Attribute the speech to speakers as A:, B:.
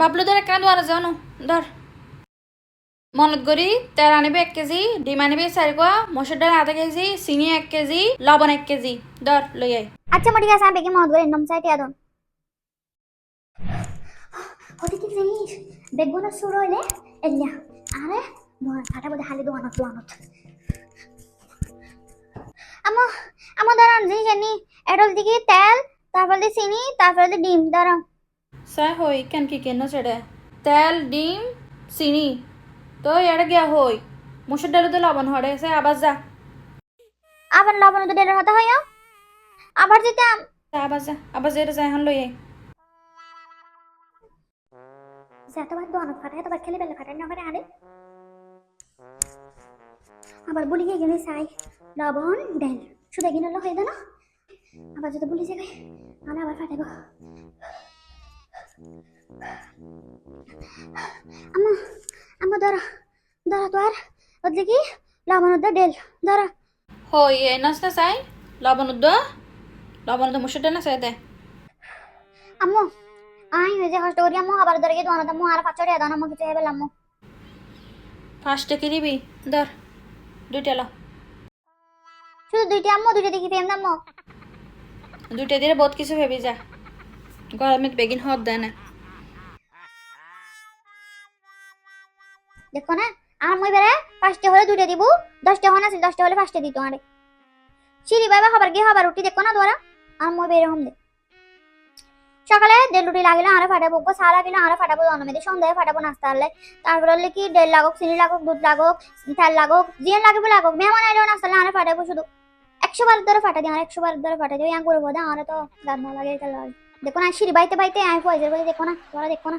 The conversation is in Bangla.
A: বাবলু ধর একটা দোয়ারে যাও ধর। মনত করি তেল আনিবি এক কেজি, ডিম আনিবি চাৰি কোৱা মচুৰ দাইল আধা কেজি, চিনি এক কেজি, লবণ এক কেজি ধর লৈ আই
B: আচ্ছা ঠিক আছে, আমি বেগে মত করে নম চাই টিয়া দন হতে কি জানিস বেগুন সুর হইলে এলিয়া আরে দোয়ান ফাটা বলে হালি দোয়ানত দোয়ানত আমো আমো দাঁড়ান জিনিস জানি এডল দিকে তেল তারপর চিনি তারপর দিয়ে ডিম দাঁড়ান
A: চাই হই কেন কি কেন সেটা তেল ডিম চিনি তো এড়ে গিয়া হই মসুর ডাইল তো লবণ হরে সে আবার যা
B: আবার লবণ তো ডেলের হতে হয় আবার যেতাম
A: আবার যা আবার যেটা যাই এখন লৈ আই
B: যতবার দোয়ানত ফাটায় এতবার খেলে বেলে ফাটায় না করে আরে আবার বলি গিয়ে গেলে চাই লবণ ডাইল শুধু নলে হয়ে না আবার যদি বলি যাবে আমি আবার ফাটাবো আমা আমা ধরা ধরা তো আর। ওদের কি? লবণ ওদের ডেল। ধরা
A: হই এই নাচ না চাই লবণ উদ্দ লবণ উদ্দ ডাইল না চাই দে।
B: আম্মু আই যে কষ্ট করি। আম্মু আবার ধরে গিয়ে দোয়ানত আম্মু আর পাঁচটা দান আম্মু কিছু হেবে আম্মু।
A: ফার্স্টে কি দিবি? ধর দুইটা ল।
B: শুধু দুইটা আম্মু দুইটা দেখি পেম আম্মু।
A: দুইটা দিয়ে বহুত কিছু ভেবি যা। বেগিন হত দেয় না
B: দেখো না আর মই বেড়ে পাঁচটা হলে দুইটা দিব, দশটা হন আছে, দশটা হলে পাঁচটা দিত আরে সিঁড়ি বাইবা খাবার, গিয়ে খাবার, রুটি দেখো না তোরা আর মই বের হম দে। সকালে দেড় রুটি লাগিলে, আরে ফাটাবো, গো চা লাগিলে আরে ফাটাবো, জন্মে সন্ধ্যায় ফাটাবো নাস্তা হলে তারপরে হলে কি, দেড় লাগুক, চিনি লাগুক, দুধ লাগুক তেল লাগুক জিয়ে লাগবে লাগুক, মেহমান আইলেও নাস্তা আরে ফাটাবো শুধু। একশো বার ধরে ফাটা দিই আর একশো বার ধরে ফাটা দিই ইয়াং করব দা আরে তো গাদ না লাগে এটা লাগে দেখো না সিঁড়ি বাইতে বাইতে আই ফুয়াইজের বলে দেখো না তোরা দেখো না।